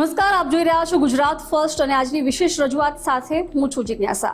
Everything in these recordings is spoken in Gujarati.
નમસ્કાર, આપ જોઈ રહ્યા છો ગુજરાત ફર્સ્ટ અને આજની વિશેષ રજૂઆત સાથે હું છું જિજ્ઞાસા.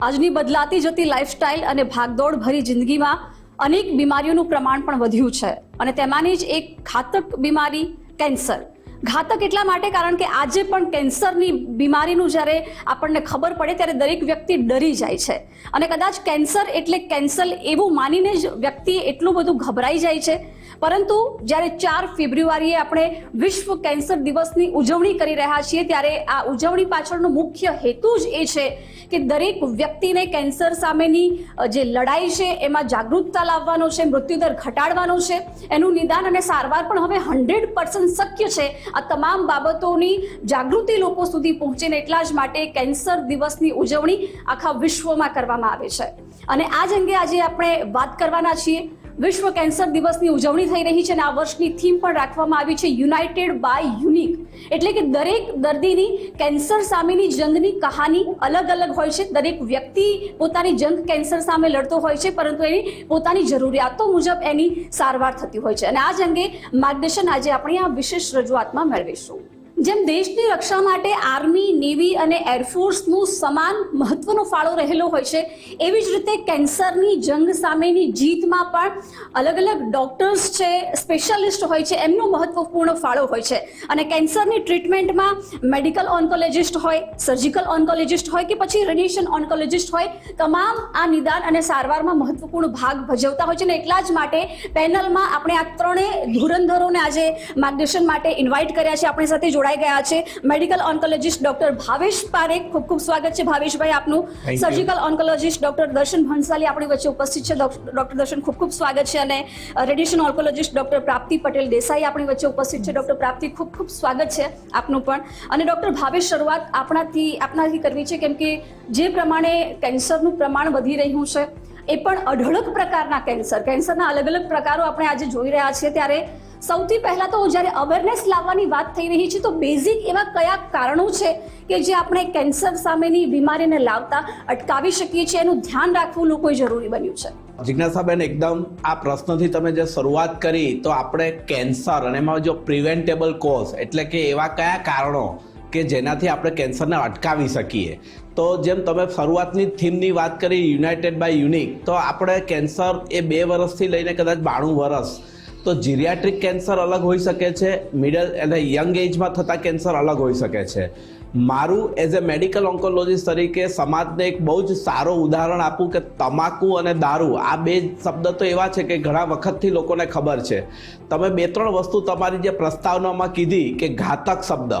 આજની બદલાતી જતી લાઇફસ્ટાઇલ અને ભાગદોડ ભરી જિંદગીમાં અનેક બીમારીઓનું પ્રમાણ પણ વધ્યું છે અને તેમાંની જ એક ઘાતક બીમારી કેન્સર. ઘાતક એટલા માટે કારણ કે આજે પણ કેન્સરની બીમારીનું જ્યારે આપણને ખબર પડે ત્યારે દરેક વ્યક્તિ ડરી જાય છે. અને કદાચ કેન્સર એટલે કેન્સર એવું માનીને જ વ્યક્તિ એટલું બધું ગભરાઈ જાય છે પરંતુ જ્યારે ચાર ફેબ્રુઆરીએ આપણે વિશ્વ કેન્સર દિવસની ઉજવણી કરી રહ્યા છીએ, ત્યારે આ ઉજવણી પાછળનો મુખ્ય હેતુ જ એ છે કે દરેક વ્યક્તિને કેન્સર સામેની જે લડાઈ છે, એમાં જાગૃતતા લાવવાનો છે, મૃત્યુદર ઘટાડવાનો છે. એનું નિદાન અને સારવાર પણ હવે હંડ્રેડ પર્સન્ટ શક્ય છે. આ તમામ બાબતોની જાગૃતિ લોકો સુધી પહોંચે ને એટલા જ માટે કેન્સર દિવસની ઉજવણી આખા વિશ્વમાં કરવામાં આવે છે. અને આ જ અંગે આજે આપણે વાત કરવાના છીએ. વિશ્વ કેન્સર દિવસની ઉજવણી થઈ રહી છે અને આ વર્ષની થીમ પણ રાખવામાં આવી છે યુનાઇટેડ બાય યુનિક એટલે કે દરેક દર્દીની કેન્સર સામેની જંગની કહાની અલગ અલગ હોય છે. દરેક વ્યક્તિ પોતાની જંગ કેન્સર સામે લડતો હોય છે, પરંતુ એની પોતાની જરૂરિયાતો મુજબ એની સારવાર થતી હોય છે. અને આ જ અંગે માર્ગદર્શન આજે આપણે આ વિશેષ રજૂઆતમાં મેળવીશું. જેમ દેશની રક્ષા માટે આર્મી, નેવી અને એરફોર્સનું સમાન મહત્વનો ફાળો રહેલો હોય છે, એવી જ રીતે કેન્સરની જંગ સામેની જીતમાં પણ અલગ અલગ ડોક્ટર્સ છે, સ્પેશિયાલિસ્ટ હોય છે, એમનો મહત્વપૂર્ણ ફાળો હોય છે. અને કેન્સરની ટ્રીટમેન્ટમાં મેડિકલ ઓન્કોલોજિસ્ટ હોય, સર્જિકલ ઓન્કોલોજિસ્ટ હોય કે પછી રેડિયેશન ઓન્કોલોજિસ્ટ હોય, તમામ આ નિદાન અને સારવારમાં મહત્વપૂર્ણ ભાગ ભજવતા હોય છે અને એટલા જ માટે પેનલમાં આપણે આ ત્રણેય ધુરંધરોને આજે માર્ગદર્શન માટે ઇન્વાઇટ કર્યા છે. આપણી સાથે જોડાઈ ગયા છે. Medical oncologist doctor Bhavesh Parekh ખૂબ ખૂબ સ્વાગત છે ભાવેશભાઈ આપનું. સર્જિકલ ઓન્કોલોજીસ્ટ ડોક્ટર દર્શન ભણસાલી આપણી વચ્ચે ઉપસ્થિત છે. ડોક્ટર દર્શન ખૂબ ખૂબ સ્વાગત છે. અને રેડિયેશન ઓન્કોલોજીસ્ટ ડોક્ટર પ્રાપ્તિ પટેલ દેસાઈ આપણી વચ્ચે ઉપસ્થિત છે. ડોક્ટર પ્રાપ્તિ ખૂબ ખૂબ સ્વાગત છે આપનું પણ. અને ડોક્ટર ભાવેશ શરૂઆત આપણાથી આપનાથી કરવી છે કેમ કે જે પ્રમાણે કેન્સરનું પ્રમાણ વધી રહ્યું છે એ પણ અઢળક પ્રકારના કેન્સર. કેન્સરના અલગ અલગ પ્રકારો આપણે આજે જોઈ રહ્યા છીએ. ત્યારે સૌથી પહેલા તો જ્યારે અવેરનેસ લાવવાની વાત થઈ રહી છે, તો બેઝિક એવા કયા કારણો છે કે જે આપણે કેન્સર સામેની બીમારીને લાવતા અટકાવી શકીએ છીએ? એનું ધ્યાન રાખવું લોકોએ જરૂરી બન્યું છે. જિજ્ઞાસાબેન, એકદમ આ પ્રશ્નથી તમે જે શરૂઆત કરી, તો આપણે કેન્સર અને એમાં જો પ્રિવેન્ટેબલ કોઝ એટલે કે એવા કયા કારણો કે જેનાથી આપણે કેન્સરને અટકાવી શકીએ? તો જેમ તમે શરૂઆતની થીમની વાત કરી યુનાઇટેડ બાય યુનિક તો આપણે કેન્સર એ બે વર્ષથી લઈને કદાચ બાણું વર્ષ તો જીરિયાટ્રિક કેન્સર અલગ હોઈ શકે છે મિડલ એટલે યંગ એજમાં થતા કેન્સર અલગ હોઈ શકે છે. મારું એઝ એ મેડિકલ ઓન્કોલોજીસ્ટ તરીકે સમાજને એક બહુ જ સારો ઉદાહરણ આપું કે તમાકુ અને દારૂ, આ બે શબ્દ તો એવા છે કે ઘણા વખતથી લોકોને ખબર છે. તમે બે ત્રણ વસ્તુ તમારી જે પ્રસ્તાવનામાં કીધી કે ઘાતક શબ્દ,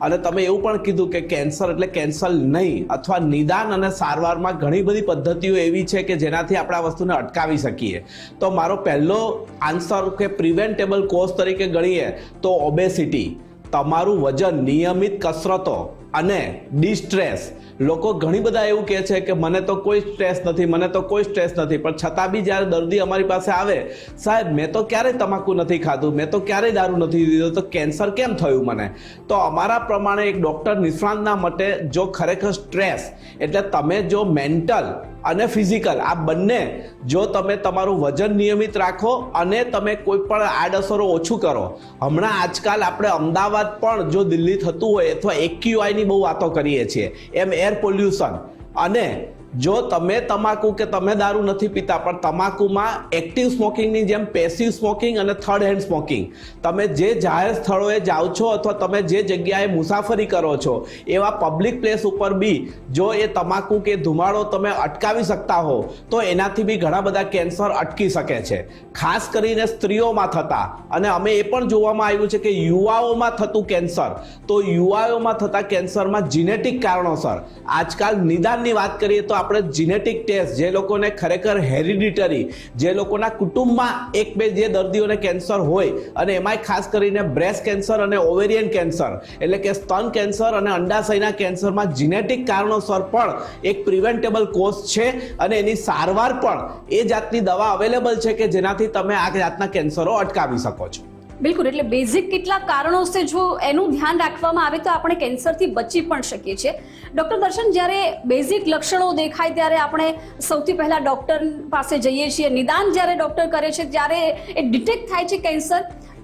અને તમે એવું પણ કીધું કે કેન્સર એટલે કેન્સર નહીં, અથવા નિદાન અને સારવારમાં ઘણી બધી પદ્ધતિઓ એવી છે કે જેનાથી આપણે આ વસ્તુને અટકાવી શકીએ. તો મારો પહેલો આન્સર કે પ્રિવેન્ટેબલ કોઝ તરીકે ગણીએ તો ઓબેસિટી તમારું વજન નિયમિત કસરતો અને ડિસ્ટ્રેસ. લોકો ઘણી બધા એવું કહે છે કે મને તો કોઈ સ્ટ્રેસ નથી, મને તો કોઈ સ્ટ્રેસ નથી, પણ છતાં બી જ્યારે દર્દી અમારી પાસે આવે, સાહેબ, મેં તો ક્યારેય તમાકુ નથી ખાધું, મેં તો ક્યારેય દારૂ નથી દીધો, તો કેન્સર કેમ થયું મને? તો અમારા પ્રમાણે એક ડૉક્ટર નિષ્ણાંતના માટે જો ખરેખર સ્ટ્રેસ, એટલે તમે જો મેન્ટલ અને ફિઝિકલ. આ બંને જો તમે તમારું વજન નિયમિત રાખો અને તમે કોઈ પણ આડઅસરો ઓછું કરો. હમણાં આજકાલ આપણે અમદાવાદ પણ જો દિલ્હી થતું હોય અથવા એક્યુઆઈની બહુ વાતો કરીએ છીએ. એમ એર પોલ્યુશન અને જો તમે તમાકુ કે તમે દારૂ નથી પીતા, પણ તમાકુમાં એક્ટિવ સ્મોકિંગની જેમ પેસિવ સ્મોકિંગ અને થર્ડ હેન્ડ સ્મોકિંગ તમે જે જાહેર સ્થળોએ જાઓ છો અથવા તમે જે જગ્યાએ મુસાફરી કરો છો, એવા પબ્લિક પ્લેસ ઉપર બી જો એ તમાકુ કે ધુમાડો તમે અટકાવી શકતા હો, તો એનાથી બી ઘણા બધા કેન્સર અટકી શકે છે. ખાસ કરીને સ્ત્રીઓમાં થતા. અને અમે એ પણ જોવામાં આવ્યું છે કે યુવાઓમાં થતું કેન્સર. તો યુવાઓમાં થતા કેન્સરમાં જીનેટિક કારણોસર. આજકાલ નિદાનની વાત કરીએ તો આપણે જીનેટિક ટેસ્ટ જે લોકોને ખરેખર હેરિડિટરી જે લોકોના કુટુંબમાં એક બે જે દર્દીઓને કેન્સર હોય, અને એમાંય ખાસ કરીને બ્રેસ્ટ કેન્સર અને ઓવેરિયન કેન્સર એટલે કે સ્તન કેન્સર અને અંડાશયના કેન્સરમાં જીનેટિક કારણોસર પણ એક પ્રિવેન્ટેબલ કોઝ છે, અને એની સારવાર પણ એ જાતની દવા અવેલેબલ છે કે જેનાથી તમે આ જાતના કેન્સરો અટકાવી શકો છો. બિલકુલ, એટલે બેઝિક કેટલા કારણો છે જો એનું ધ્યાન રાખવામાં આવે તો આપણે કેન્સરથી બચી પણ શકીએ છીએ. ડૉક્ટર દર્શન, જ્યારે બેઝિક લક્ષણો દેખાય ત્યારે આપણે સૌથી પહેલાં ડૉક્ટર પાસે જઈએ છીએ. નિદાન જ્યારે ડૉક્ટર કરે છે, ત્યારે એ ડિટેક્ટ થાય છે કેન્સર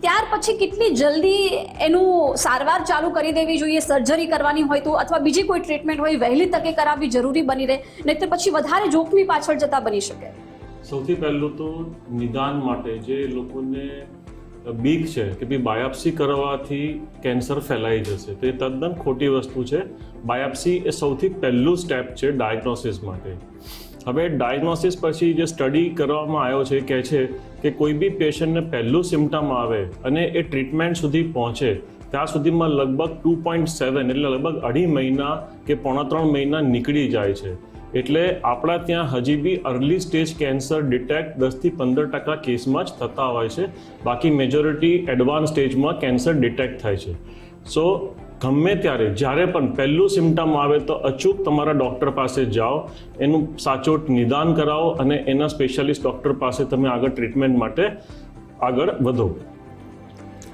ત્યાર પછી કેટલી જલ્દી એનું સારવાર ચાલુ કરી દેવી જોઈએ સર્જરી કરવાની હોય તો, અથવા બીજી કોઈ ટ્રીટમેન્ટ હોય, વહેલી તકે કરાવવી જરૂરી બની રહે, નહીતર પછી વધારે જોખમી પાછળ જતા બની શકે. સૌથી પહેલું તો નિદાન માટે જે લોકોને બીક છે કે ભાઈ બાયોપ્સી કરવાથી કેન્સર ફેલાઈ જશે. તો એ તદ્દન ખોટી વસ્તુ છે. બાયોપ્સી એ સૌથી પહેલું સ્ટેપ છે ડાયગ્નોસિસ માટે. હવે ડાયગ્નોસિસ પછી જે સ્ટડી કરવામાં આવ્યો છે કહે છે કે કોઈ બી પેશન્ટને પહેલું સિમ્ટમ આવે અને એ ટ્રીટમેન્ટ સુધી પહોંચે, ત્યાં સુધીમાં લગભગ ટુ પોઈન્ટ સેવન એટલે લગભગ અઢી મહિના કે પોણા ત્રણ મહિના નીકળી જાય છે. એટલે આપણા ત્યાં હજી બી અર્લી સ્ટેજ કેન્સર ડિટેક્ટ દસથી પંદર ટકા કેસમાં જ થતા હોય છે. બાકી મેજોરિટી એડવાન્સ સ્ટેજમાં કેન્સર ડિટેક્ટ થાય છે. સો ગમે ત્યારે, જ્યારે પણ પહેલું સિમ્ટમ આવે તો અચૂક તમારા ડૉક્ટર પાસે જાઓ, એનું સાચોટ નિદાન કરાવો અને એના સ્પેશિયાલિસ્ટ ડૉક્ટર પાસે તમે આગળ ટ્રીટમેન્ટ માટે આગળ વધો.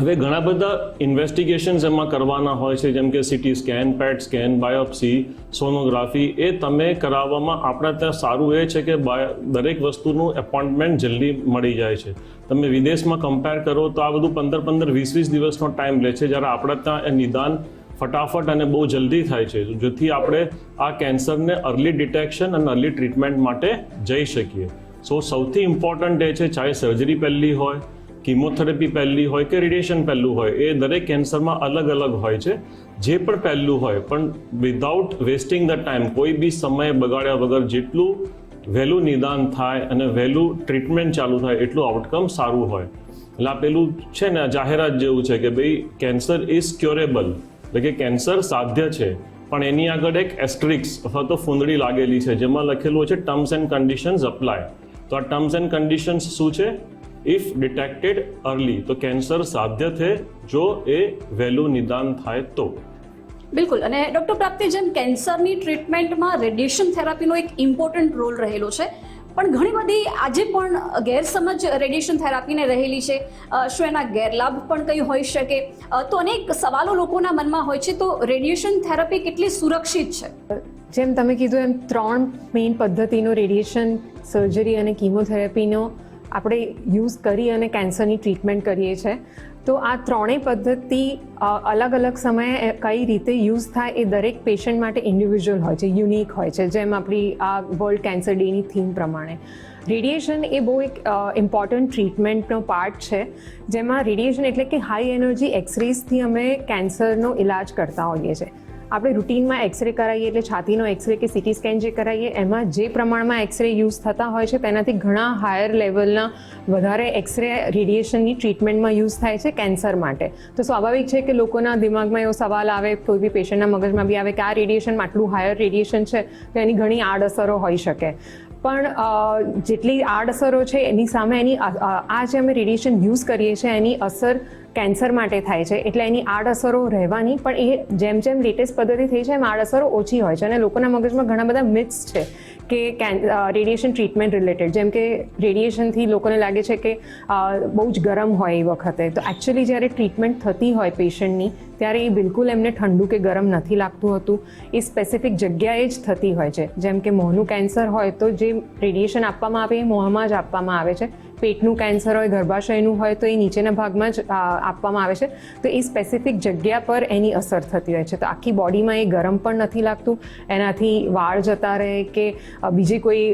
હવે ઘણા બધા ઇન્વેસ્ટિગેશન્સ એમાં કરવાના હોય છે, જેમ કે CT scan PET scan biopsy sonography એ તમે કરાવવામાં આપણા ત્યાં સારું એ છે કે દરેક વસ્તુનું એપોઇન્ટમેન્ટ જલ્દી મળી જાય છે. તમે વિદેશમાં કમ્પેર કરો તો આ બધું પંદર પંદર વીસ વીસ દિવસનો ટાઈમ લે છે, જ્યારે આપણા ત્યાં એ નિદાન ફટાફટ અને બહુ જલ્દી થાય છે. જેથી આપણે આ કેન્સરને અર્લી ડિટેક્શન અને અર્લી ટ્રીટમેન્ટ માટે જઈ શકીએ. સો સૌથી ઇમ્પોર્ટન્ટ એ છે, ચાહે સર્જરી પહેલી હોય કિમોથેરાપી પહેલી હોય કે રેડિયેશન પહેલું હોય, એ દરેક કેન્સરમાં અલગ અલગ હોય છે. જે પણ પહેલું હોય, પણ વિધાઉટ વેસ્ટિંગ ધ ટાઈમ કોઈ બી સમય બગાડ્યા વગર જેટલું વહેલું નિદાન થાય અને વહેલું ટ્રીટમેન્ટ ચાલુ થાય, એટલું આઉટકમ સારું હોય. એટલે આ પેલું છે ને જાહેરાત જેવું છે કે ભાઈ કેન્સર ઇઝ ક્યોરેબલ એટલે કે કેન્સર સાધ્ય છે. પણ એની આગળ એક એસ્ટ્રિક્સ અથવા તો ફૂંદડી લાગેલી છે, જેમાં લખેલું છે ટર્મ્સ એન્ડ કન્ડિશન્સ અપ્લાય તો આ ટર્મ્સ એન્ડ કન્ડિશન્સ શું છે? ઇફ ડિટેક્ટેડ અર્લી તો કેન્સર સાધ્ય છે જો એ વહેલું નિદાન થાય તો. બિલકુલ અને ડૉક્ટર પ્રાપ્તિ જેમ કેન્સરની ટ્રીટમેન્ટમાં રેડિયેશન થેરાપીનો એક ઇમ્પોર્ટન્ટ રોલ રહેલો છે. પણ ઘણી બધી આજે પણ ગેરસમજ રેડિયેશન થેરાપીને રહેલી છે. શું એના ગેરલાભ પણ કંઈ હોઈ શકે? તો અનેક સવાલો લોકોના મનમાં હોય છે તો રેડિયેશન થેરાપી કેટલી સુરક્ષિત છે? જેમ તમે કીધું એમ ત્રણ મેઇન પદ્ધતિનો રેડિયેશન સર્જરી અને કીમોથેરાપીનો આપણે યુઝ કરી અને કેન્સરની ટ્રીટમેન્ટ કરીએ છીએ. તો આ ત્રણેય પદ્ધતિ અલગ અલગ સમયે કઈ રીતે યુઝ થાય એ દરેક પેશન્ટ માટે ઇન્ડિવિજ્યુઅલ હોય છે યુનિક હોય છે. જેમ આપણી આ વર્લ્ડ કેન્સર ડેની થીમ પ્રમાણે. રેડિયેશન એ બહુ એક ઇમ્પોર્ટન્ટ ટ્રીટમેન્ટનો પાર્ટ છે. જેમાં રેડિયેશન એટલે કે હાઈ એનર્જી એક્સરેઝથી અમે કેન્સરનો ઇલાજ કરતા હોઈએ છીએ. આપણે રૂટીનમાં એક્સરે કરાવીએ એટલે છાતીનો એક્સરે કે સિટી સ્કેન જે કરાવીએ એમાં જે પ્રમાણમાં એક્સરે યુઝ થતા હોય છે, તેનાથી ઘણા હાયર લેવલના વધારે એક્સરે રેડિયેશનની ટ્રીટમેન્ટમાં યુઝ થાય છે કેન્સર માટે. તો સ્વાભાવિક છે કે લોકોના દિમાગમાં એવો સવાલ આવે, કોઈ બી પેશન્ટના મગજમાં બી આવે કે આ રેડિયેશનમાં આટલું હાયર રેડિયેશન છે, તો એની ઘણી આડઅસરો હોઈ શકે. પણ જેટલી આડઅસરો છે એની સામે એની આ જે અમે રેડિયેશન યુઝ કરીએ છીએ એની અસર કેન્સર માટે થાય છે. એટલે એની આડઅસરો રહેવાની, પણ એ જેમ જેમ લેટેસ્ટ પદ્ધતિ થઈ છે, એમ આડઅસરો ઓછી હોય છે. અને લોકોના મગજમાં ઘણા બધા મિથ્સ છે. કે રેડિયેશન ટ્રીટમેન્ટ રિલેટેડ જેમ કે રેડિયેશનથી લોકોને લાગે છે કે બહુ જ ગરમ હોય એ વખતે. તો એકચ્યુઅલી જ્યારે ટ્રીટમેન્ટ થતી હોય પેશન્ટની ત્યારે એ બિલકુલ એમને ઠંડુ કે ગરમ નથી લાગતું હતું. એ સ્પેસિફિક જગ્યાએ જ થતી હોય છે. જેમ કે મોંનું કેન્સર હોય તો જે રેડિયેશન આપવામાં આવે એ મોંમાં જ આપવામાં આવે છે. પેટનું કેન્સર હોય, ગર્ભાશયનું હોય, તો એ નીચેના ભાગમાં જ આપવામાં આવે છે. તો એ સ્પેસિફિક જગ્યા પર એની અસર થતી હોય છે. તો આખી બોડીમાં એ ગરમ પણ નથી લાગતું. એનાથી વાળ જતા રહે કે બીજી કોઈ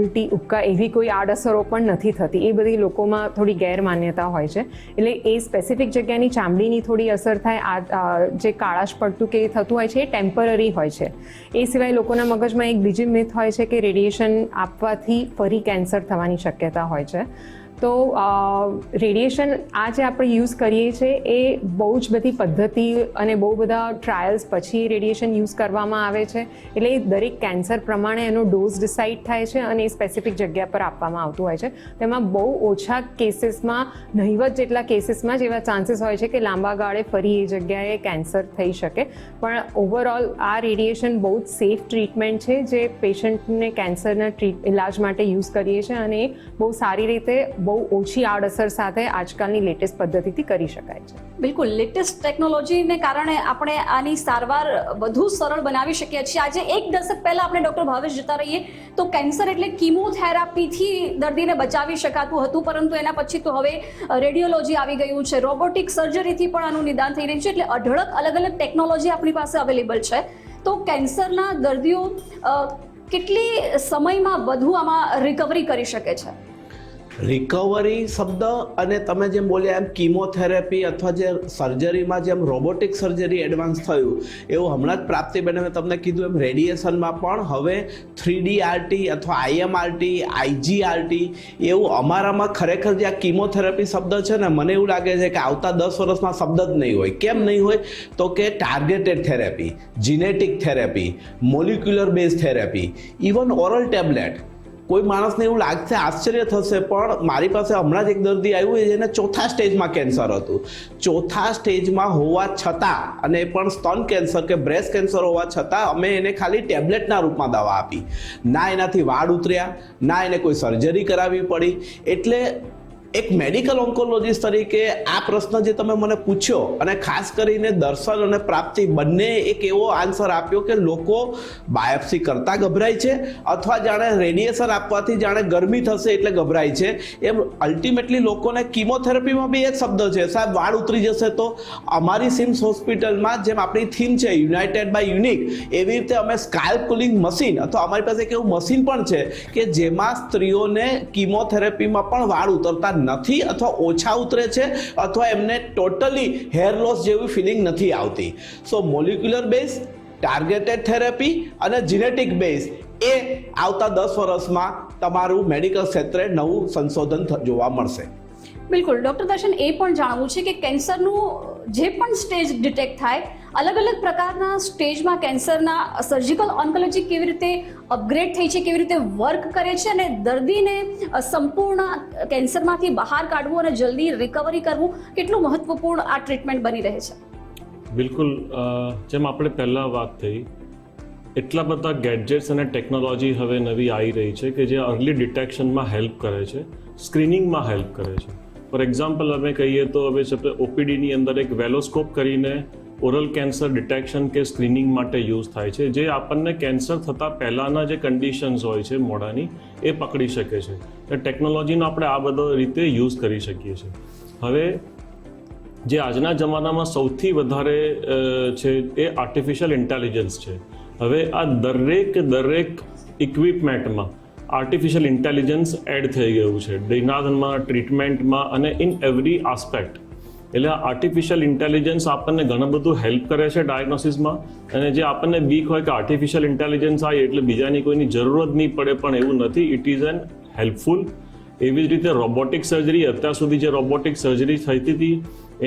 ઉલટી ઉપકા એવી કોઈ આડઅસરો પણ નથી થતી. એ બધી લોકોમાં થોડી ગેરમાન્યતા હોય છે. એટલે એ સ્પેસિફિક જગ્યાની ચામડીની થોડી અસર થાય, આ જે કાળાશ પડતું કે એ થતું હોય છે, એ ટેમ્પરરી હોય છે. એ સિવાય લોકોના મગજમાં એક બીજી મિથ હોય છે કે રેડિયેશન આપવાથી ફરી કેન્સર થવાની શક્યતા હોય છે. તો રેડિયેશન આ જે આપણે યુઝ કરીએ છીએ એ બહુ જ બધી પદ્ધતિ અને બહુ બધા ટ્રાયલ્સ પછી રેડિયેશન યુઝ કરવામાં આવે છે. એટલે દરેક કેન્સર પ્રમાણે એનો ડોઝ ડિસાઇડ થાય છે અને એ સ્પેસિફિક જગ્યા પર આપવામાં આવતું હોય છે. તેમાં બહુ ઓછા કેસીસમાં નહિવત જેટલા કેસીસમાં જ એવા ચાન્સીસ હોય છે કે લાંબા ગાળે ફરી એ જગ્યાએ કેન્સર થઈ શકે. પણ ઓવરઓલ આ રેડિયેશન બહુ જ સેફ ટ્રીટમેન્ટ છે, જે પેશન્ટને કેન્સરના ટ્રીટ ઇલાજ માટે યુઝ કરીએ છીએ અને એ બહુ સારી રીતે બહુ ઓછી આડઅસર સાથે આજકાલની લેટેસ્ટ પદ્ધતિથી કરી શકાય છે. બિલકુલ. લેટેસ્ટ ટેકનોલોજીને કારણે આપણે આની સારવાર વધુ સરળ બનાવી શકીએ છીએ. આજે એક દશક પહેલા આપણે ડોક્ટર ભાવેશ જતા રહીએ તો કેન્સર એટલે કિમોથેરાપીથી દર્દીને બચાવી શકાતું હતું, પરંતુ એના પછી તો હવે રેડિયોલોજી આવી ગયું છે. રોબોટિક સર્જરીથી પણ આનું નિદાન થઈ રહ્યું છે. એટલે અઢળક અલગ અલગ ટેકનોલોજી આપણી પાસે અવેલેબલ છે. તો કેન્સરના દર્દીઓ કેટલી સમયમાં વધુ આમાં રિકવરી કરી શકે છે? રિકવરી શબ્દ અને તમે જેમ બોલ્યા એમ કીમોથેરાપી અથવા જે સર્જરીમાં જેમ રોબોટિક સર્જરી એડવાન્સ થયું, એવું હમણાં જ પ્રાપ્તિબેને મેં તમને કીધું એમ રેડિયેશનમાં પણ હવે થ્રીડી આરટી અથવા આઈએમઆરટી આઈજીઆરટી એવું અમારામાં ખરેખર જે આ કીમોથેરાપી શબ્દ છે ને, મને એવું લાગે છે કે આવતા દસ વર્ષમાં શબ્દ જ નહીં હોય. કેમ નહીં હોય? તો કે targeted therapy genetic therapy molecular base therapy even oral tablet કોઈ માણસને એવું લાગશે આશ્ચર્ય થશે, પણ મારી પાસે હમણાં જ એક દર્દી આવ્યું જેને ચોથા સ્ટેજમાં કેન્સર હતું. ચોથા સ્ટેજમાં હોવા છતાં, અને એ પણ સ્તન કેન્સર કે બ્રેસ્ટ કેન્સર હોવા છતાં, અમે એને ખાલી ટેબ્લેટના રૂપમાં દવા આપી. ના એનાથી વાળ ઉતર્યા, ના એને કોઈ સર્જરી કરાવવી પડી. એટલે એક મેડિકલ ઓન્કોલોજીસ્ટ તરીકે આ પ્રશ્ન જે તમે મને પૂછ્યો અને ખાસ કરીને દર્શન અને પ્રાપ્તિ બંને એક એવો આન્સર આપ્યો કે લોકો બાયોપ્સી કરતા ગભરાય છે અથવા જાણે રેડિયેશન આપવાથી જાણે ગરમી થશે એટલે ગભરાય છે. એમ અલ્ટિમેટલી લોકોને કિમોથેરાપીમાં બી એક શબ્દ છે. સાહેબ, વાળ ઉતરી જશે તો અમારી સિમ્સ હોસ્પિટલમાં જેમ આપણી થીમ છે યુનાઇટેડ બાય યુનિક એવી રીતે અમે સ્કાલ્પ કુલિંગ મશીન અથવા અમારી પાસે એક એવું મશીન પણ છે કે જેમાં સ્ત્રીઓને કિમોથેરાપીમાં પણ વાળ ઉતરતા નથી અથવા ઓછા ઉતરે છે અથવા એમને ટોટલી હેર લોસ જેવી ફિલિંગ નથી આવતી. So molecular base targeted therapy અને જીનેટિક બેઝ એ આવતા દસ વર્ષમાં તમારું મેડિકલ ક્ષેત્રે નવું સંશોધન જોવા મળશે. બિલકુલ. ડોક્ટર દર્શન, એ પણ જાણવું છે કે કેન્સરનું જે પણ સ્ટેજ ડિટેક્ટ થાય અલગ અલગ પ્રકારના સ્ટેજમાં કેન્સરના સર્જિકલ ઓન્કોલોજી કેવી રીતે અપગ્રેડ થઈ છે, કેવી રીતે વર્ક કરે છે અને દર્દીને સંપૂર્ણ કેન્સરમાંથી બહાર કાઢવું અને જલ્દી રિકવરી કરવું કેટલું મહત્વપૂર્ણ આ ટ્રીટમેન્ટ બની રહે છે? બિલકુલ જેમ આપણે પહેલાં વાત થઈ, એટલા બધા ગેડજેટ્સ અને ટેકનોલોજી હવે નવી આવી રહી છે કે જે અર્લી ડિટેક્શનમાં હેલ્પ કરે છે સ્ક્રીનિંગમાં હેલ્પ કરે છે. ફોર એક્ઝામ્પલ અમે કહીએ તો હવે ઓપીડીની અંદર એક વેલોસ્કોપ કરીને ઓરલ કેન્સર ડિટેક્શન કે સ્ક્રીનિંગ માટે યુઝ થાય છે, જે આપણને કેન્સર થતાં પહેલાંના જે કન્ડિશન્સ હોય છે મોઢાની, એ પકડી શકે છે. તો ટેકનોલોજીનો આપણે આ બધો રીતે યુઝ કરી શકીએ છીએ. હવે, જે આજના જમાનામાં સૌથી વધારે છે એ આર્ટિફિશિયલ ઇન્ટેલિજન્સ છે. હવે આ દરેક દરેક ઇક્વિપમેન્ટમાં આર્ટિફિશિયલ ઇન્ટેલિજન્સ એડ થઈ ગયું છે. નિદાનમાં ટ્રીટમેન્ટમાં અને ઇન એવરી આસ્પેક્ટ એટલે આર્ટિફિશિયલ ઇન્ટેલિજન્સ આપણને ઘણું બધું હેલ્પ કરે છે ડાયગ્નોસિસમાં અને જે આપણને બીક હોય કે આર્ટિફિશિયલ ઇન્ટેલિજન્સ આવે એટલે બીજાની કોઈની જરૂર જ નહીં પડે પણ એવું નથી. ઇટ ઇઝ એન હેલ્પફુલ એવી જ રીતે રોબોટિક સર્જરી અત્યાર સુધી જે રોબોટિક સર્જરી થતી હતી,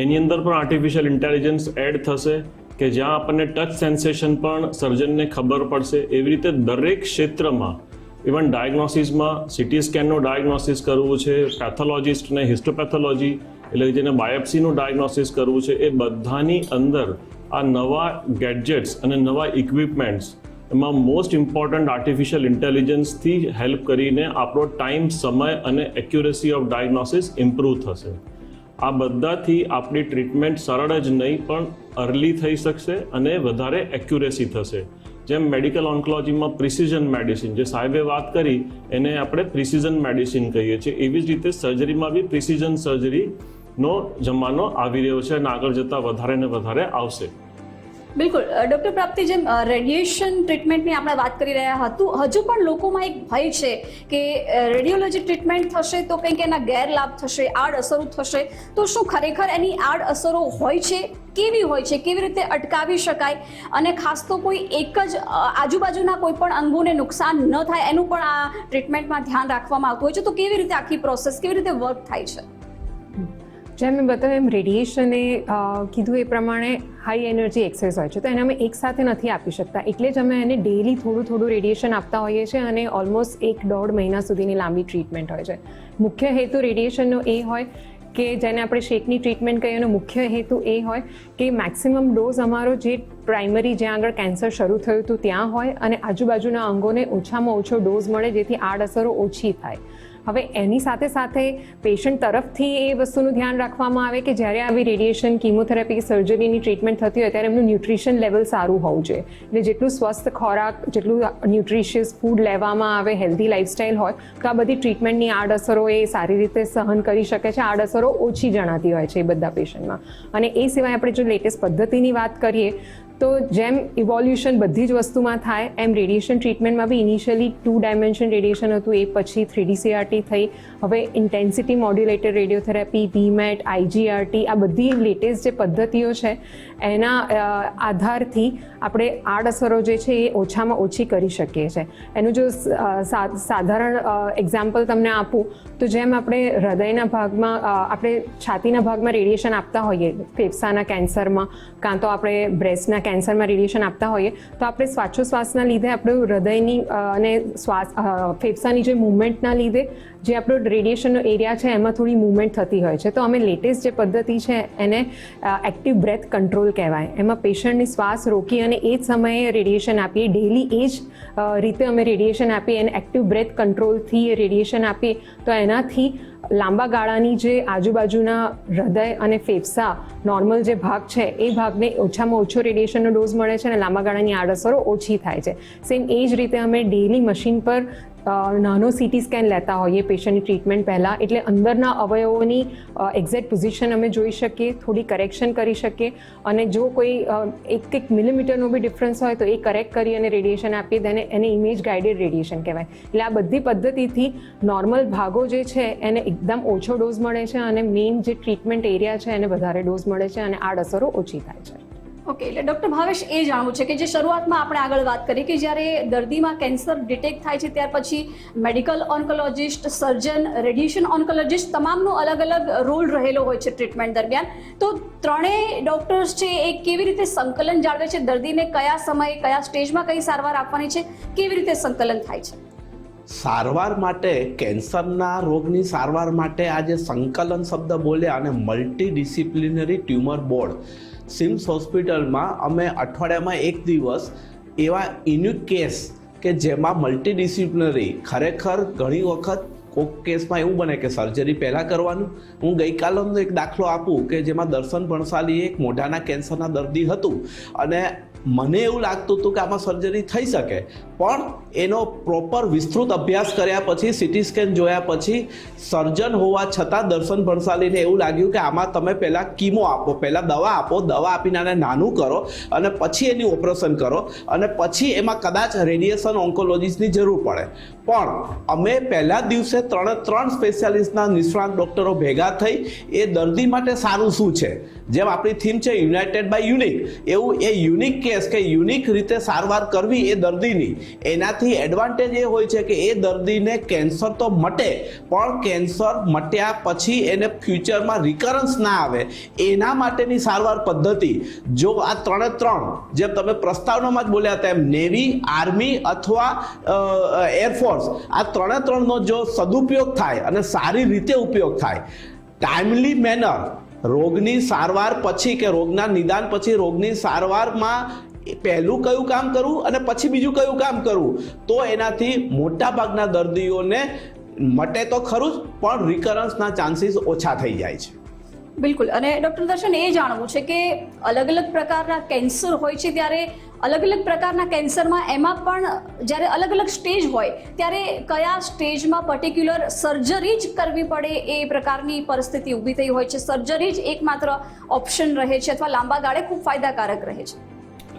એની અંદર પણ આર્ટિફિશિયલ ઇન્ટેલિજન્સ એડ થશે કે જ્યાં આપણને ટચ સેન્સેશન પણ સર્જનને ખબર પડશે. એવી રીતે દરેક ક્ષેત્રમાં ઇવન ડાયગ્નોસિસમાં સિટી સ્કેનનું ડાયગ્નોસિસ કરવું છે પેથોલોજિસ્ટને હિસ્ટોપેથોલોજી એટલે જેને બાયોપ્સીનું ડાયગ્નોસિસ કરવું છે, એ બધાની અંદર આ નવા ગેડજેટ્સ અને નવા ઇક્વિપમેન્ટ્સ એમાં મોસ્ટ ઇમ્પોર્ટન્ટ આર્ટિફિશિયલ ઇન્ટેલિજન્સથી હેલ્પ કરીને આપણો ટાઈમ સમય અને એક્યુરેસી ઓફ ડાયગ્નોસિસ ઇમ્પ્રૂવ થશે. આ બધાથી આપણી ટ્રીટમેન્ટ સરળ જ નહીં, પણ અર્લી થઈ શકશે અને વધારે એક્યુરેસી થશે. જેમ મેડિકલ ઓન્કોલોજીમાં પ્રિસિઝન મેડિસિન જે સાહેબે વાત કરી, એને આપણે પ્રિસિઝન મેડિસિન કહીએ છીએ. એવી જ રીતે સર્જરીમાં બી પ્રિસિઝન સર્જરીનો જમાનો આવી રહ્યો છે અને આગળ જતાં વધારે ને વધારે આવશે. બિલકુલ. ડૉક્ટર પ્રાપ્તિ, જેમ રેડિયેશન ટ્રીટમેન્ટની આપણે વાત કરી રહ્યા હતું, હજુ પણ લોકોમાં એક ભય છે કે રેડિયોલોજી ટ્રીટમેન્ટ થશે તો કંઈક એના ગેરલાભ થશે, આડઅસરો થશે. તો શું ખરેખર એની આડઅસરો હોય છે? કેવી હોય છે? કેવી રીતે અટકાવી શકાય? અને ખાસ તો કોઈ એક જ આજુબાજુના કોઈ પણ અંગોને નુકસાન ન થાય, એનું પણ આ ટ્રીટમેન્ટમાં ધ્યાન રાખવામાં આવતું હોય છે. તો કેવી રીતે આખી પ્રોસેસ, કેવી રીતે વર્ક થાય છે? જેમ મેં બતાવ્યું, એમ રેડિયેશને કીધું એ પ્રમાણે હાઈ એનર્જી એક્સેસ હોય છે. તો એને અમે એકસાથે નથી આપી શકતા. એટલે જ અમે એને ડેલી થોડું થોડું રેડિયેશન આપતા હોઈએ છીએ અને ઓલમોસ્ટ એક દોઢ મહિના સુધીની લાંબી ટ્રીટમેન્ટ હોય છે. મુખ્ય હેતુ રેડિયેશનનો એ હોય કે જેને આપણે શેકની ટ્રીટમેન્ટ કહીએ એનો મુખ્ય હેતુ એ હોય કે મેક્સિમમ ડોઝ અમારો જે પ્રાઇમરી જ્યાં આગળ કેન્સર શરૂ થયું હતું ત્યાં હોય અને આજુબાજુના અંગોને ઓછામાં ઓછો ડોઝ મળે જેથી આડઅસરો ઓછી થાય. હવે એની સાથે સાથે પેશન્ટ તરફથી એ વસ્તુનું ધ્યાન રાખવામાં આવે કે જ્યારે આવી રેડિયેશન કીમોથેરાપી સર્જરીની ટ્રીટમેન્ટ થતી હોય ત્યારે એમનું ન્યુટ્રિશન લેવલ સારું હોવું જોઈએ. એટલે જેટલું સ્વસ્થ ખોરાક, જેટલું ન્યુટ્રિશિયસ ફૂડ લેવામાં આવે હેલ્ધી લાઇફસ્ટાઇલ હોય, તો આ બધી ટ્રીટમેન્ટની આડઅસરો એ સારી રીતે સહન કરી શકે છે. આડઅસરો ઓછી જણાતી હોય છે એ બધા પેશન્ટમાં અને એ સિવાય આપણે જો લેટેસ્ટ પદ્ધતિની વાત કરીએ તો જેમ ઇવોલ્યુશન બધી જ વસ્તુમાં થાય, એમ રેડિયેશન ટ્રીટમેન્ટમાં બી ઇનિશિયલી ટુ ડાયમેન્શન રેડિયેશન હતું, એ પછી થ્રીડી સીઆરટી થઈ. હવે intensity modulated radiotherapy VMAT IGRT આ બધી લેટેસ્ટ જે પદ્ધતિઓ છે, એના આધારથી આપણે આડઅસરો જે છે એ ઓછામાં ઓછી કરી શકીએ છીએ એનું જો સાધારણ એક્ઝામ્પલ તમને આપું, તો જેમ આપણે હૃદયના ભાગમાં આપણે છાતીના ભાગમાં રેડિયેશન આપતા હોઈએ, ફેફસાના કેન્સરમાં, કાં તો આપણે બ્રેસ્ટના કેન્સરમાં રેડિયેશન આપતા હોઈએ, તો આપણે શ્વાસોશ્વાસના લીધે આપણું હૃદયની અને શ્વાસ ફેફસાની જે મુવમેન્ટના લીધે જે આપણો રેડિયેશનનો એરિયા છે, એમાં થોડી મુવમેન્ટ થતી હોય છે. તો અમે લેટેસ્ટ જે પદ્ધતિ છે, એને એક્ટિવ બ્રેથ કંટ્રોલ કહેવાય. એમાં પેશન્ટની શ્વાસ રોકી અને એ જ સમયે રેડિયેશન આપીએ. ડેલી એ જ રીતે અમે રેડિયેશન આપીએ એને એક્ટિવ બ્રેથ કંટ્રોલથી રેડિયેશન આપીએ. તો એનાથી લાંબા ગાળાની જે આજુબાજુના હૃદય અને ફેફસા નોર્મલ જે ભાગ છે, એ ભાગને ઓછામાં ઓછો રેડિયેશનનો ડોઝ મળે છે અને લાંબા ગાળાની આડઅસરો ઓછી થાય છે. સેમ એ જ રીતે અમે ડેલી મશીન પર નાનો સીટી સ્કેન લેતા હોઈએ પેશન્ટની ટ્રીટમેન્ટ પહેલાં. એટલે અંદરના અવયવોની એક્ઝેક્ટ પોઝિશન અમે જોઈ શકીએ, થોડી કરેક્શન કરી શકીએ. અને જો કોઈ એક એક મિલીમીટરનો બી ડિફરન્સ હોય તો એ કરેક્ટ કરી અને રેડિયેશન આપીએ. તેને એને ઇમેજ ગાઇડેડ રેડિયેશન કહેવાય. એટલે આ બધી પદ્ધતિથી નોર્મલ ભાગો જે છે એને એકદમ ઓછો ડોઝ મળે છે અને મેઇન જે ટ્રીટમેન્ટ એરિયા છે એને વધારે ડોઝ મળે છે અને આડઅસરો ઓછી થાય છે. ઓકે, એટલે ડૉક્ટર ભાવેશ એ જાણવું છે કે જે શરૂઆતમાં આપણે આગળ વાત કરી કે જ્યારે દર્દીમાં કેન્સર ડિટેક્ટ થાય છે, ત્યાર પછી medical oncologist, surgeon, radiation oncologist તમામનો અલગ અલગ રોલ રહેલો હોય છે ટ્રીટમેન્ટ દરમિયાન. તો ત્રણેય ડૉક્ટર્સ છે, એ કેવી રીતે સંકલન જાળવે છે, દર્દીને કયા સમયે, કયા સ્ટેજમાં કઈ સારવાર આપવાની છે, કેવી રીતે સંકલન થાય છે? સારવાર માટે, કેન્સરના રોગની સારવાર માટે આ જે સંકલન શબ્દ બોલ્યા અને multi disciplinary tumour board CIMS હોસ્પિટલમાં અમે અઠવાડિયામાં એક દિવસ એવા ઇન્યુક કેસ કે જેમાં મલ્ટી ડિસિપ્લિનરી ખરેખર ઘણી વખત કોઈક કેસમાં એવું બને કે સર્જરી પહેલાં કરવાનું. હું ગઈકાલનો એક દાખલો આપું કે જેમાં દર્શન ભણસાલી એક મોઢાના કેન્સરના દર્દી હતું અને મને એવું લાગતું હતું કે આમાં સર્જરી થઈ શકે. પણ એનો પ્રોપર વિસ્તૃત અભ્યાસ કર્યા પછી સિટી સ્કેન જોયા પછી સર્જન હોવા છતાં દર્શન ભણસાલીને એવું લાગ્યું કે આમાં તમે પહેલાં કીમો આપો, પહેલાં દવા આપો, દવા આપીને આને નાનું કરો અને પછી એની ઓપરેશન કરો અને પછી એમાં કદાચ રેડિયેશન ઓન્કોલોજીસ્ટની જરૂર પડે. પણ અમે પહેલા દિવસે ત્રણે ત્રણ સ્પેશિયાલિસ્ટના નિષ્ણાત ડૉક્ટરો ભેગા થઈ એ દર્દી માટે સારું શું છે? જેમ આપણી થીમ છે યુનાઇટેડ બાય યુનિક એવું એ યુનિક કેસ કે યુનિક રીતે સારવાર કરવી એ દર્દીની. એનાથી એડવાન્ટેજ એ હોય છે કે એ દર્દીને કેન્સર તો મટે, પણ કેન્સર મટ્યા પછી એને ફ્યુચરમાં રિકરન્સ ના આવે. એના માટેની સારવાર પદ્ધતિ. જો આ ત્રણે ત્રણ, જેમ તમે પ્રસ્તાવનામાં જ બોલ્યા તેમ નેવી આર્મી અથવા એરફોર્સ આ ત્રણે ત્રણનો જો સદુપયોગ થાય અને સારી રીતે ઉપયોગ થાય ટાઈમલી મેનર રોગની સારવાર પછી કે રોગના નિદાન પછી રોગની સારવારમાં પહેલું કયું કામ કરવું અને પછી બીજું કયું કામ કરવું, તો એનાથી મોટાભાગના દર્દીઓને મટે તો ખરું જ, પણ રિકરન્સના ચાન્સીસ ઓછા થઈ જાય છે. બિલકુલ. અને ડૉક્ટર દર્શન, એ જાણવું છે કે અલગ અલગ પ્રકારના કેન્સર હોય છે ત્યારે અલગ અલગ પ્રકારના કેન્સરમાં એમાં પણ જ્યારે અલગ અલગ સ્ટેજ હોય, ત્યારે કયા સ્ટેજમાં પર્ટિક્યુલર સર્જરી જ કરવી પડે એ પ્રકારની પરિસ્થિતિ ઊભી થઈ હોય છે. સર્જરી જ એકમાત્ર ઓપ્શન રહે છે અથવા લાંબા ગાળે ખૂબ ફાયદાકારક રહે છે.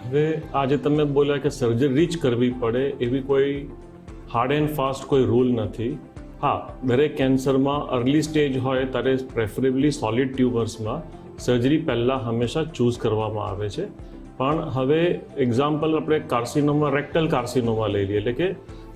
હવે આજે તમે બોલ્યા કે સર્જરી જ કરવી પડે એવી કોઈ હાર્ડ એન્ડ ફાસ્ટ કોઈ રૂલ નથી. હા, દરેક કેન્સરમાં અર્લી સ્ટેજ હોય ત્યારે પ્રેફરેબલી સોલિડ ટ્યુમર્સમાં સર્જરી પહેલાં હંમેશા ચૂઝ કરવામાં આવે છે. પણ હવે એક્ઝામ્પલ આપણે કાર્સિનોમા રેક્ટલ કાર્સિનોમા લઈ લઈએ. એટલે કે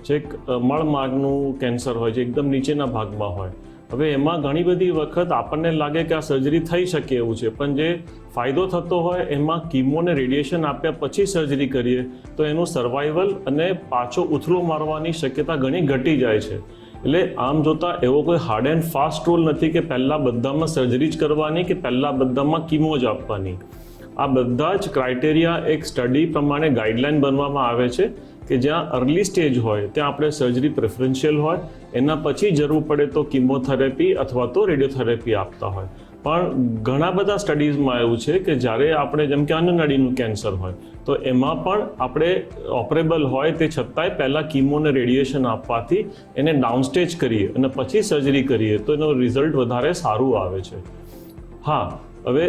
છેક મળમાર્ગનું કેન્સર હોય છે એકદમ નીચેના ભાગમાં હોય. હવે એમાં ઘણી બધી વખત આપણને લાગે કે આ સર્જરી થઈ શકે એવું છે. પણ જે ફાયદો થતો હોય, એમાં કીમોને રેડિયેશન આપ્યા પછી સર્જરી કરીએ, તો એનું સર્વાઈવલ અને પાછો ઉથલો મારવાની શક્યતા ઘણી ઘટી જાય છે. એટલે આમ જોતાં એવો કોઈ હાર્ડ એન્ડ ફાસ્ટ રૂલ નથી કે પહેલાં બધામાં સર્જરી જ કરવાની કે પહેલાં બધામાં કીમો જ આપવાની. આ બધા જ ક્રાઇટેરિયા એક સ્ટડી પ્રમાણે ગાઈડલાઇન બનવામાં આવે છે કે જ્યાં અર્લી સ્ટેજ હોય, ત્યાં આપણે સર્જરી પ્રેફરન્શિયલ હોય, એના પછી જરૂર પડે તો કિમોથેરેપી અથવા તો રેડિયોથેરેપી આપતા હોય. પણ ઘણા બધા સ્ટડીઝમાં એવું છે કે જ્યારે આપણે જેમ કે અન્નનળીનું કેન્સર હોય, તો એમાં પણ આપણે ઓપરેબલ હોય તે છતાંય પહેલાં કીમોને રેડિયેશન આપવાથી એને ડાઉનસ્ટેજ કરીએ અને પછી સર્જરી કરીએ, તો એનો રિઝલ્ટ વધારે સારું આવે છે. હા, હવે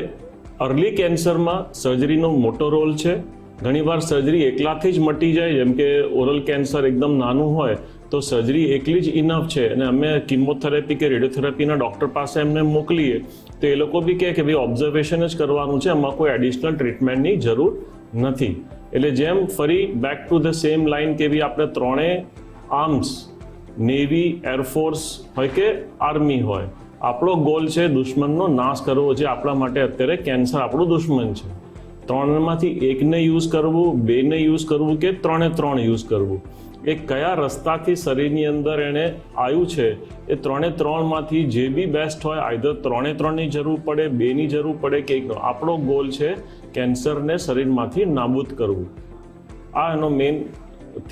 અર્લી કેન્સરમાં સર્જરીનો મોટો રોલ છે. ઘણીવાર સર્જરી એકલાથી જ મટી જાય, જેમ કે ઓરલ કેન્સર એકદમ નાનું હોય, તો સર્જરી એકલી જ ઇનફ છે. અને અમે કિમોથેરાપી કે રેડિયોથેરાપીના ડૉક્ટર પાસે એમને મોકલીએ, તો એ લોકો બી કહે કે ભાઈ ઓબ્ઝર્વેશન જ કરવાનું છે એમાં કોઈ એડિશનલ ટ્રીટમેન્ટની જરૂર નથી. એટલે જેમ ફરી back to the same line કે ભાઈ, આપણે ત્રણેય આર્મ્સ નેવી એરફોર્સ હોય કે આર્મી હોય આપણો ગોલ છે દુશ્મનનો નાશ કરવો જે આપણા માટે અત્યારે કેન્સર આપણું દુશ્મન છે. ત્રણમાંથી એકને યુઝ કરવું, બેને યુઝ કરવું કે ત્રણે ત્રણ યુઝ કરવું? એ કયા રસ્તાથી શરીરની અંદર એણે આવ્યું છે? એ ત્રણે ત્રણમાંથી જે બી બેસ્ટ હોય આઈધર ત્રણે ત્રણની જરૂર પડે, બેની જરૂર પડે કે એકનો. આપણો ગોલ છે કેન્સરને શરીરમાંથી નાબૂદ કરવું. આ એનો મેઇન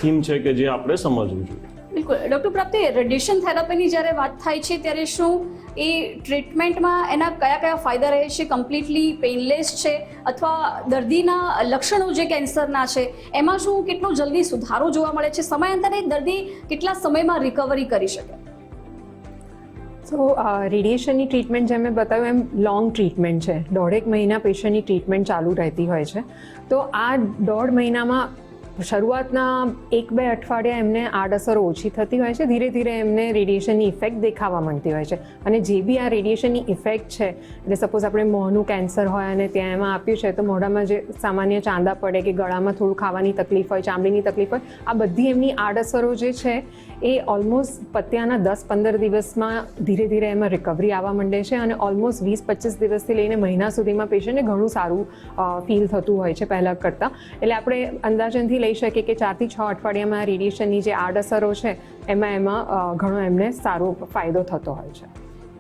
થીમ છે કે જે આપણે સમજવું જોઈએ. બિલકુલ. ડૉક્ટર પ્રાપ્તિ રેડિયેશન થેરાપીની જ્યારે વાત થાય છે, ત્યારે શું એ ટ્રીટમેન્ટમાં એના કયા કયા ફાયદા રહે છે? કમ્પ્લીટલી પેઇનલેસ છે અથવા દર્દીના લક્ષણો જે કેન્સરના છે, એમાં શું કેટલો જલ્દી સુધારો જોવા મળે છે? સમયાંતરે દર્દી કેટલા સમયમાં રિકવરી કરી શકે? સો રેડિયેશનની ટ્રીટમેન્ટ જેમ મેં બતાવ્યું, એમ લોંગ ટ્રીટમેન્ટ છે. દોઢેક મહિના પેશન્ટની ટ્રીટમેન્ટ ચાલુ રહેતી હોય છે. તો આ દોઢ મહિનામાં શરૂઆતના એક બે અઠવાડિયા એમને આડઅસર ઓછી થતી હોય છે. ધીરે ધીરે એમને રેડિયેશનની ઇફેક્ટ દેખાવા માંડતી હોય છે. અને જે બી આ રેડિયેશનની ઇફેક્ટ છે, એટલે સપોઝ આપણે મોંનું કેન્સર હોય અને ત્યાં એમાં આપ્યું છે, તો મોઢામાં જે સામાન્ય ચાંદા પડે કે ગળામાં થોડું ખાવાની તકલીફ હોય, ચામડીની તકલીફ હોય, આ બધી એમની આડઅસરો જે છે, એ ઓલમોસ્ટ પત્યાના દસ પંદર દિવસમાં ધીરે ધીરે એમાં રિકવરી આવવા માંડે છે અને ઓલમોસ્ટ વીસ પચીસ દિવસથી લઈને મહિના સુધીમાં પેશન્ટને ઘણું સારું ફીલ થતું હોય છે પહેલાં કરતાં. એટલે આપણે અંદાજનથી લઈ શકે કે ચારથી છ અઠવાડિયામાં રેડિયેશનની જે આડઅસરો છે, એમાં એમાં ઘણો એમને સારો ફાયદો થતો હોય છે.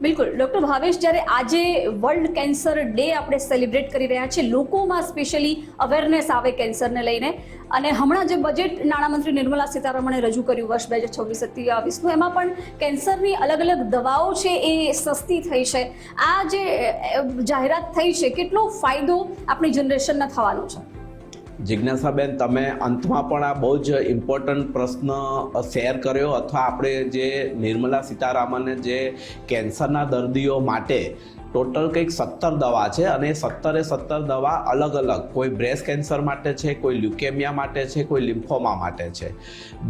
બિલકુલ. ડૉક્ટર ભાવેશ, જ્યારે આજે વર્લ્ડ કેન્સર ડે આપણે સેલિબ્રેટ કરી રહ્યા છીએ, લોકોમાં સ્પેશિયલી અવેરનેસ આવે કેન્સરને લઈને. અને હમણાં જે બજેટ નાણામંત્રી નિર્મલા સીતારમણે રજૂ કર્યું વર્ષ બે હજાર છવ્વીસ સત્યાવીસનું, એમાં પણ કેન્સરની અલગ અલગ દવાઓ છે એ સસ્તી થઈ છે. આ જે જાહેરાત થઈ છે, કેટલો ફાયદો આપણી જનરેશનને થવાનો છે? જિજ્ઞાસાબેન, તમે અંતમાં પણ આ બહુ જ ઇમ્પોર્ટન્ટ પ્રશ્ન શેર કર્યો અથવા આપણે જે નિર્મલા સીતારામને જે કેન્સરના દર્દીઓ માટે ટોટલ કંઈક સત્તર દવા છે અને સત્તરે સત્તર દવા અલગ અલગ. કોઈ બ્રેસ્ટ કેન્સર માટે છે, કોઈ લ્યુકેમિયા માટે છે, કોઈ લિમ્ફોમા માટે છે.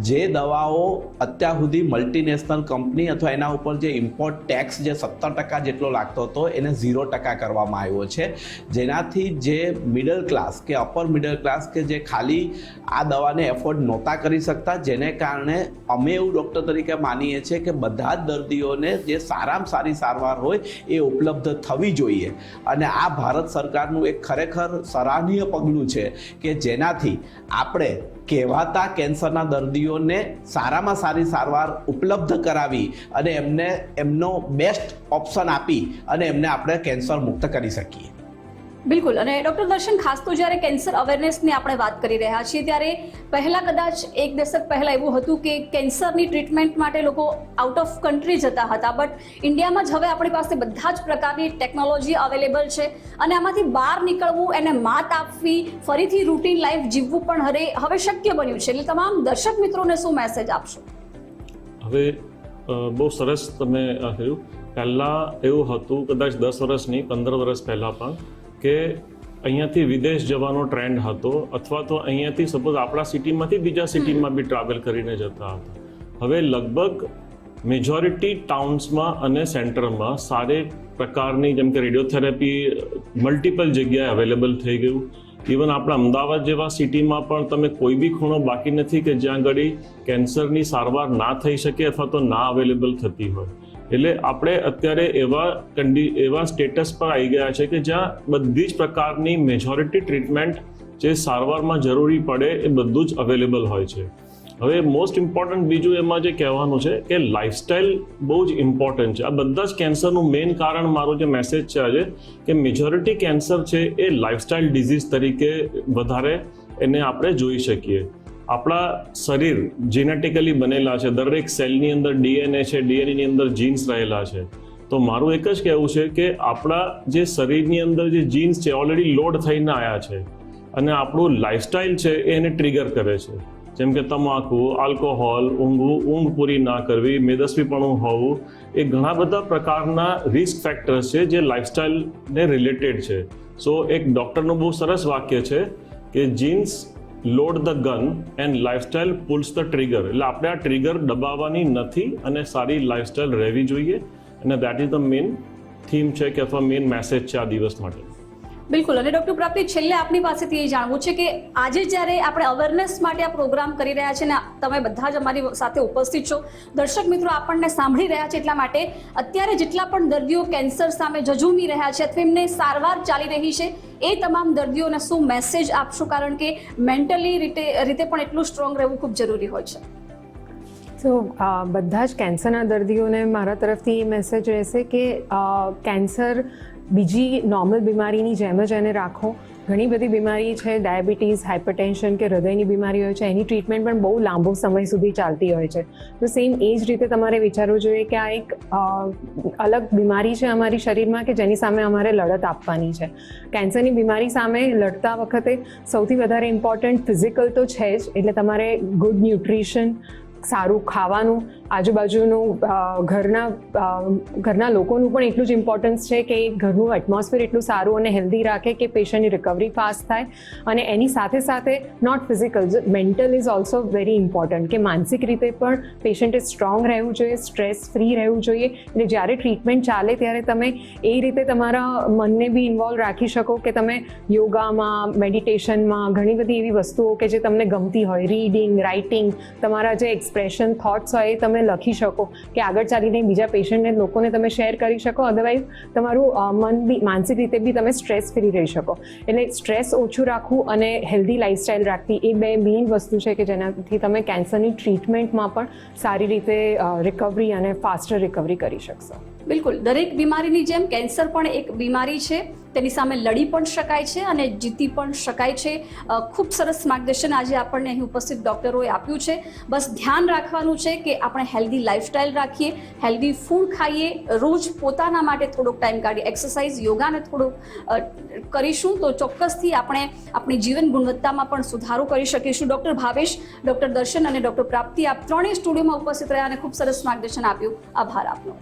જે દવાઓ અત્યાર સુધી મલ્ટીનેશનલ કંપની અથવા એના ઉપર જે ઇમ્પોર્ટ ટેક્સ જે સત્તર ટકા જેટલો લાગતો હતો, એને ઝીરો ટકા કરવામાં આવ્યો છે. જેનાથી જે મિડલ ક્લાસ કે અપર મિડલ ક્લાસ કે જે ખાલી આ દવાને એફોર્ડ નહોતા કરી શકતા, જેને કારણે અમે એવું ડૉક્ટર તરીકે માનીએ છીએ કે બધા જ દર્દીઓને જે સારામાં સારી સારવાર હોય એ ઉપલબ્ધ થવી જોઈએ. અને આ ભારત સરકારનું એક ખરેખર સરાહનીય પગલું છે કે જેનાથી આપણે કહેવાતા કેન્સરના દર્દીઓને સારામાં સારી સારવાર ઉપલબ્ધ કરાવી અને એમને, એમનો બેસ્ટ ઓપ્શન આપી અને એમને આપણે કેન્સર મુક્ત કરી શકીએ. બિલકુલ. અને ડૉક્ટર દર્શન, ખાસ તો જ્યારે કેન્સર અવેરનેસની આપણે વાત કરી રહ્યા છીએ, ત્યારે પહેલાં કદાચ એક દશક પહેલાં એવું હતું કે કેન્સરની ટ્રીટમેન્ટ માટે લોકો આઉટ ઓફ કન્ટ્રી જતા હતા બટ ઇન્ડિયામાં જ હવે આપણી પાસે બધા જ પ્રકારની ટેકનોલોજી અવેલેબલ છે અને આમાંથી બહાર નીકળવું, એને માત આપવી, ફરીથી રૂટીન લાઈફ જીવવું પણ હવે હવે શક્ય બન્યું છે. એટલે તમામ દર્શક મિત્રોને શું મેસેજ આપશો? હવે બહુ સરસ તમે કહ્યું. પહેલાં એવું હતું, કદાચ દસ વર્ષ નહીં, પંદર વર્ષ પહેલાં પણ કે અહીંયાથી વિદેશ જવાનો ટ્રેન્ડ હતો અથવા તો અહીંયાથી સપોઝ આપણા સિટીમાંથી બીજા સિટીમાં બી ટ્રાવેલ કરીને જતા હતા. હવે લગભગ મેજોરિટી ટાઉન્સમાં અને સેન્ટરમાં સારે પ્રકારની જેમ કે રેડિયોથેરાપી મલ્ટિપલ જગ્યાએ અવેલેબલ થઈ ગયું. ઇવન આપણા અમદાવાદ જેવા સિટીમાં પણ તમે કોઈ બી ખૂણો બાકી નથી કે જ્યાં આગળ કેન્સરની સારવાર ના થઈ શકે અથવા તો ના અવેલેબલ થતી હોય. એટલે આપણે અત્યારે એવા કંડી એવા સ્ટેટસ પર આવી ગયા છે કે જ્યાં બધી જ પ્રકારની મેજોરિટી ટ્રીટમેન્ટ જે સારવારમાં જરૂરી પડે એ બધું જ અવેલેબલ હોય છે. હવે મોસ્ટ ઇમ્પોર્ટન્ટ બીજું એમાં જે કહેવાનું છે કે લાઇફસ્ટાઇલ બહુ જ ઇમ્પોર્ટન્ટ છે. આ બધા જ કેન્સરનું મેઇન કારણ મારો જે મેસેજ છે આજે કે મેજોરિટી કેન્સર છે એ લાઇફસ્ટાઇલ ડિઝીઝ તરીકે વધારે એને આપણે જોઈ શકીએ. આપણા શરીર જેનેટિકલી બનેલા છે. દરેક સેલની અંદર ડીએનએ છે ડીએનએની અંદર જીન્સ રહેલા છે. તો મારું એક જ કહેવું છે કે આપણા જે શરીરની અંદર જે જીન્સ છે ઓલરેડી લોડ થઈને આવ્યા છે. અને આપણું લાઈફસ્ટાઈલ છે એને ટ્રિગર કરે છે. જેમ કે તમાકુ આલ્કોહોલ ઊંઘવું ઊંઘ પૂરી ના કરવી, મેદસ્વીપણું હોવું, એ ઘણા બધા પ્રકારના રિસ્ક ફેક્ટર્સ છે જે લાઈફસ્ટાઈલને રિલેટેડ છે. સો એક ડૉક્ટરનું બહુ સરસ વાક્ય છે કે genes load the gun and lifestyle pulls the trigger એટલે આપણે આ ટ્રિગર દબાવવાની નથી અને સારી લાઈફસ્ટાઈલ રહેવી જોઈએ. અને that is the main theme છે કે અથવા મેઇન મેસેજ છે આ દિવસ માટે. બિલકુલ. અને ડોક્ટર પ્રાપ્તિ, છેલ્લે આપની પાસેથી એ જાણવું છે કે આજે જ્યારે આપણે અવેરનેસ માટે આ પ્રોગ્રામ કરી રહ્યા છે ને તમે બધા જ અમારી સાથે ઉપસ્થિત છો. દર્શક મિત્રો, આપણને સાંભળી રહ્યા છે એટલા માટે અત્યારે જેટલા પણ દર્દીઓ કેન્સર સામે જજુમી રહ્યા છે અથવા એમને સારવાર ચાલી રહી છે, એ તમામ દર્દીઓને શું મેસેજ આપશો? કારણ કે મેન્ટલી રીતે રીતે પણ એટલું સ્ટ્રોંગ રહેવું ખૂબ જરૂરી હોય છે. તો બધા જ કેન્સરના દર્દીઓને મારા તરફથી એ મેસેજ રહેશે કે કેન્સર બીજી નોર્મલ બીમારીની જેમ જ એને રાખો. ઘણી બધી બીમારી છે ડાયાબિટીસ હાઇપરટેન્શન કે હૃદયની બીમારી હોય છે, એની ટ્રીટમેન્ટ પણ બહુ લાંબો સમય સુધી ચાલતી હોય છે. તો સેમ એ જ રીતે તમારે વિચારવું જોઈએ કે આ એક અલગ બીમારી છે અમારી શરીરમાં કે જેની સામે અમારે લડત આપવાની છે. કેન્સરની બીમારી સામે લડતા વખતે સૌથી વધારે ઇમ્પોર્ટન્ટ ફિઝિકલ તો છે જ, એટલે તમારે ગુડ ન્યુટ્રિશન સારું ખાવાનું આજુબાજુનું ઘરના ઘરના લોકોનું પણ એટલું જ ઇમ્પોર્ટન્સ છે કે ઘરનું એટમોસ્ફિયર એટલું સારું અને હેલ્ધી રાખે કે પેશન્ટની રિકવરી ફાસ્ટ થાય. અને એની સાથે સાથે not physical mental is also very important કે માનસિક રીતે પણ પેશન્ટે સ્ટ્રોંગ રહેવું જોઈએ સ્ટ્રેસ ફ્રી રહેવું જોઈએ. એટલે જ્યારે ટ્રીટમેન્ટ ચાલે ત્યારે તમે એ રીતે તમારા મનને બી ઇન્વોલ્વ રાખી શકો કે તમે યોગામાં મેડિટેશનમાં ઘણી બધી એવી વસ્તુઓ કે જે તમને ગમતી હોય રીડિંગ રાઇટિંગ તમારા જે એક્સપ્રેશન થોટ્સ હોય એ તમે લખી શકો કે આગળ ચાલીને બીજા પેશન્ટને લોકોને તમે શેર કરી શકો. અધરવાઇઝ તમારું મન બી માનસિક રીતે બી તમે સ્ટ્રેસ ફ્રી રહી શકો. એટલે સ્ટ્રેસ ઓછું રાખવું અને હેલ્ધી લાઇફસ્ટાઇલ રાખવી એ બે મેઇન વસ્તુ છે કે જેનાથી તમે કેન્સરની ટ્રીટમેન્ટમાં પણ સારી રીતે રિકવરી અને ફાસ્ટર રિકવરી કરી શકશો. બિલકુલ, દરેક બીમારીની જેમ કેન્સર પણ એક બીમારી છે, તેની સામે લડી પણ શકાય છે અને જીતી પણ શકાય છે. ખૂબ સરસ માર્ગદર્શન આજે આપણને અહીં ઉપસ્થિત ડૉક્ટરોએ આપ્યું છે. બસ ધ્યાન રાખવાનું છે કે આપણે હેલ્ધી લાઇફસ્ટાઇલ રાખીએ હેલ્ધી ફૂડ ખાઈએ, રોજ પોતાના માટે થોડોક ટાઈમ કાઢીએ. એક્સરસાઇઝ યોગાને થોડુંક કરીશું તો ચોક્કસથી આપણે આપણી જીવન ગુણવત્તામાં પણ સુધારો કરી શકીશું. ડૉક્ટર ભાવેશ, ડૉક્ટર દર્શન અને ડૉક્ટર પ્રાપ્તિ, આપ ત્રણેય સ્ટુડિયોમાં ઉપસ્થિત રહ્યા અને ખૂબ સરસ માર્ગદર્શન આપ્યું. આભાર આપનો.